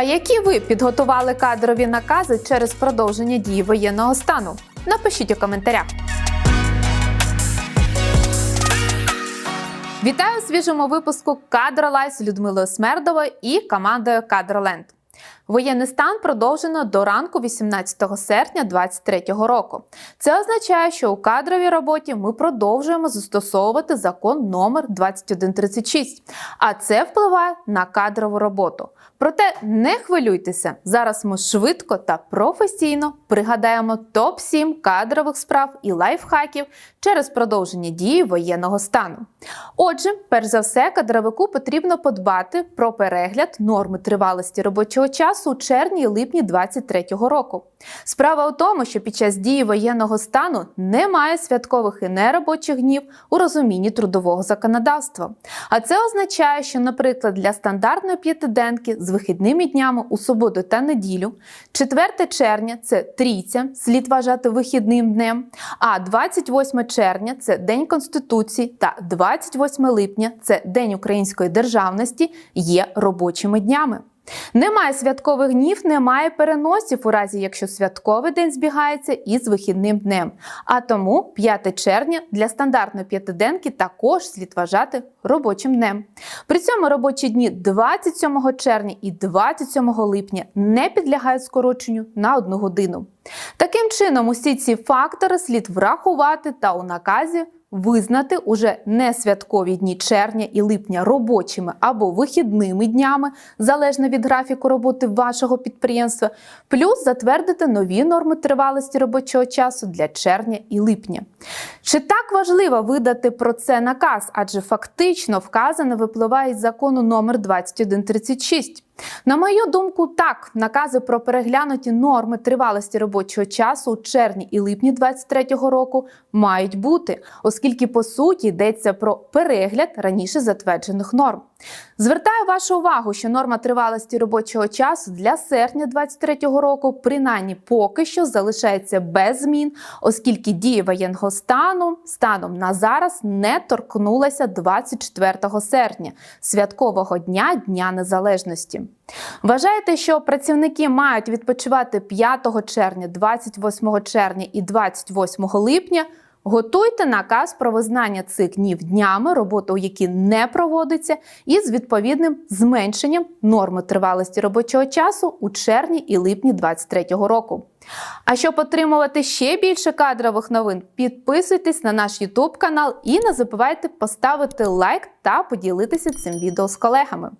А які ви підготували кадрові накази через продовження дії воєнного стану? Напишіть у коментарях. Вітаю у свіжому випуску Кадролайз з Людмилою Смердовою і командою Кадроленд. Воєнний стан продовжено до ранку 18 серпня 2023 року. Це означає, що у кадровій роботі ми продовжуємо застосовувати закон номер 2136, а це впливає на кадрову роботу. Проте не хвилюйтеся, зараз ми швидко та професійно пригадаємо топ-7 кадрових справ і лайфхаків через продовження дії воєнного стану. Отже, перш за все, кадровику потрібно подбати про перегляд норми тривалості робочого часу у червні і липні 2023 року. Справа у тому, що під час дії воєнного стану немає святкових і неробочих днів у розумінні трудового законодавства. А це означає, що, наприклад, для стандартної п'ятиденки з вихідними днями у суботу та неділю, 4 червня це трійця, слід вважати вихідним днем, а 28 червня це День Конституції та 28 липня це День Української державності є робочими днями. Немає святкових днів, немає переносів у разі, якщо святковий день збігається із вихідним днем. А тому 5 червня для стандартної п'ятиденки також слід вважати робочим днем. При цьому робочі дні 27 червня і 27 липня не підлягають скороченню на одну годину. Таким чином, усі ці фактори слід врахувати та у наказі визнати уже не святкові дні червня і липня робочими або вихідними днями, залежно від графіку роботи вашого підприємства, плюс затвердити нові норми тривалості робочого часу для червня і липня. Чи так важливо видати про це наказ, адже фактично вказане випливає із закону номер 2136. На мою думку, так, накази про переглянуті норми тривалості робочого часу у червні і липні 2023 року мають бути, оскільки по суті йдеться про перегляд раніше затверджених норм. Звертаю вашу увагу, що норма тривалості робочого часу для серпня 2023 року, принаймні поки що, залишається без змін, оскільки дія воєнного стану станом на зараз не торкнулася 24 серпня, святкового дня Дня Незалежності. Вважаєте, що працівники мають відпочивати 5 червня, 28 червня і 28 липня? Готуйте наказ про визнання цих днів днями, роботу, які не проводиться, і з відповідним зменшенням норми тривалості робочого часу у червні і липні 2023 року. А щоб отримувати ще більше кадрових новин, підписуйтесь на наш YouTube канал і не забувайте поставити лайк та поділитися цим відео з колегами.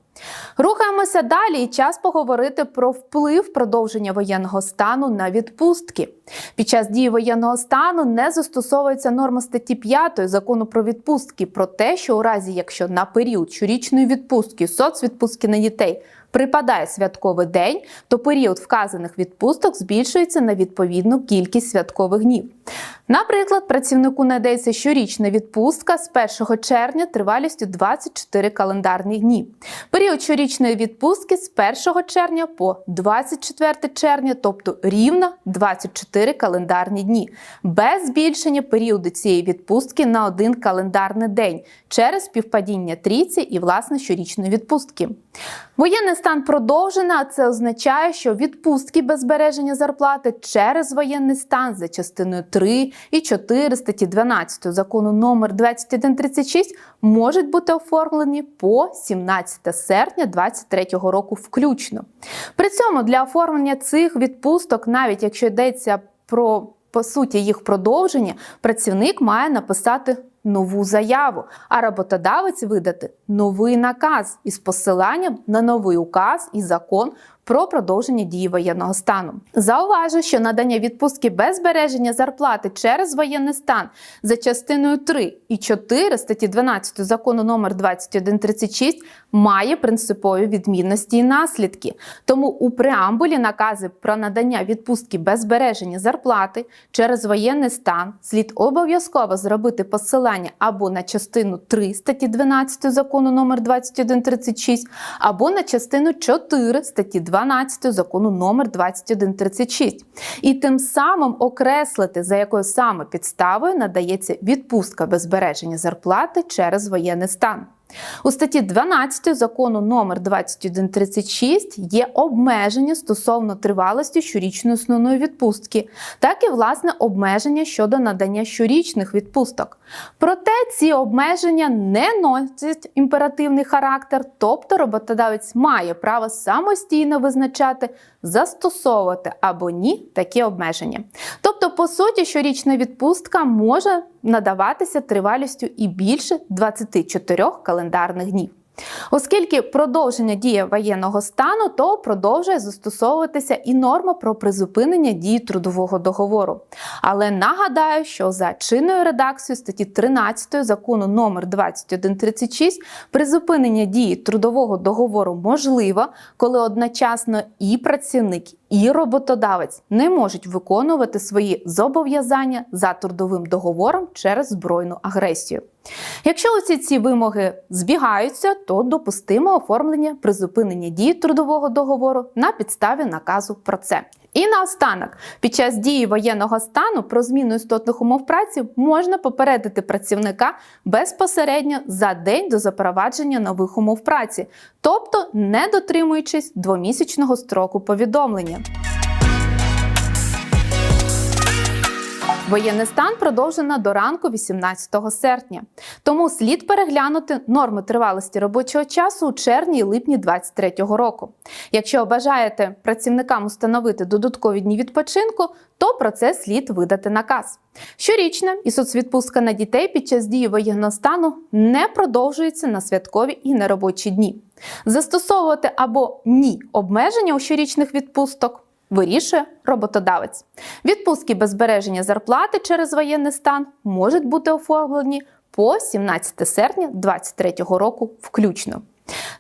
Рухаємося далі і час поговорити про вплив продовження воєнного стану на відпустки. Під час дії воєнного стану не застосовується норма статті 5 закону про відпустки про те, що у разі, якщо на період щорічної відпустки, соцвідпустки на дітей припадає святковий день, то період вказаних відпусток збільшується на відповідну кількість святкових днів. Наприклад, працівнику надається щорічна відпустка з 1 червня тривалістю 24 календарні дні. Період щорічної відпустки з 1 червня по 24 червня, тобто рівно 24 календарні дні, без збільшення періоду цієї відпустки на один календарний день через співпадіння трійці і власне щорічної відпустки. Воєнний стан продовжено, а це означає, що відпустки без збереження зарплати через воєнний стан за частиною 3 і 4 статті 12 закону номер 2136 можуть бути оформлені по 17 серпня 2023 року включно. При цьому для оформлення цих відпусток, навіть якщо йдеться про по суті їх продовження, працівник має написати нову заяву, а роботодавець видати новий наказ із посиланням на новий указ і закон про продовження дії воєнного стану. Зауважу, що надання відпустки без збереження зарплати через воєнний стан за частиною 3 і 4 статті 12 закону номер 2136 має принципові відмінності і наслідки. Тому у преамбулі накази про надання відпустки без збереження зарплати через воєнний стан слід обов'язково зробити посилання або на частину 3 статті 12 закону номер 2136, або на частину 4 статті 12 закону номер 2136. І тим самим окреслити, за якою саме підставою надається відпустка без збереження зарплати через воєнний стан. У статті 12 закону номер 2136 є обмеження стосовно тривалості щорічної основної відпустки, так і власне обмеження щодо надання щорічних відпусток. Проте ці обмеження не носять імперативний характер, тобто роботодавець має право самостійно визначати, застосовувати або ні такі обмеження. Тобто, по суті, щорічна відпустка може надаватися тривалістю і більше 24 календарних днів. Оскільки продовження дії воєнного стану, то продовжує застосовуватися і норма про призупинення дії трудового договору. Але нагадаю, що за чинною редакцією статті 13 закону номер 2136 призупинення дії трудового договору можливо, коли одночасно і працівник, і роботодавець не можуть виконувати свої зобов'язання за трудовим договором через збройну агресію. Якщо усі ці вимоги збігаються, то допустимо оформлення призупинення дії трудового договору на підставі наказу про це. І наостанок, під час дії воєнного стану про зміну істотних умов праці можна попередити працівника безпосередньо за день до запровадження нових умов праці, тобто не дотримуючись двомісячного строку повідомлення. Воєнний стан продовжено до ранку 18 серпня. Тому слід переглянути норми тривалості робочого часу у червні і липні 2023 року. Якщо бажаєте працівникам установити додаткові дні відпочинку, то про це слід видати наказ. Щорічна і соцвідпустка на дітей під час дії воєнного стану не продовжується на святкові і неробочі дні. Застосовувати або ні обмеження у щорічних відпусток вирішує роботодавець. Відпустки без збереження зарплати через воєнний стан можуть бути оформлені по 17 серпня 2023 року включно.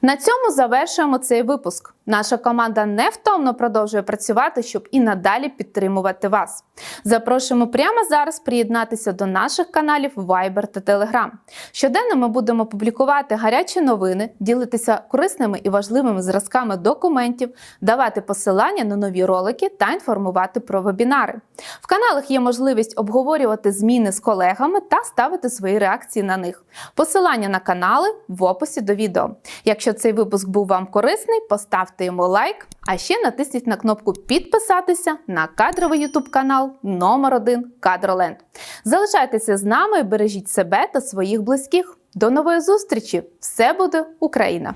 На цьому завершуємо цей випуск. Наша команда невтомно продовжує працювати, щоб і надалі підтримувати вас. Запрошуємо прямо зараз приєднатися до наших каналів Viber та Telegram. Щоденно ми будемо публікувати гарячі новини, ділитися корисними і важливими зразками документів, давати посилання на нові ролики та інформувати про вебінари. В каналах є можливість обговорювати зміни з колегами та ставити свої реакції на них. Посилання на канали в описі до відео. Якщо цей випуск був вам корисний, поставте йому лайк, а ще натисніть на кнопку підписатися на кадровий ютуб канал номер 1 Кадроленд. Залишайтеся з нами, бережіть себе та своїх близьких. До нової зустрічі! Все буде Україна!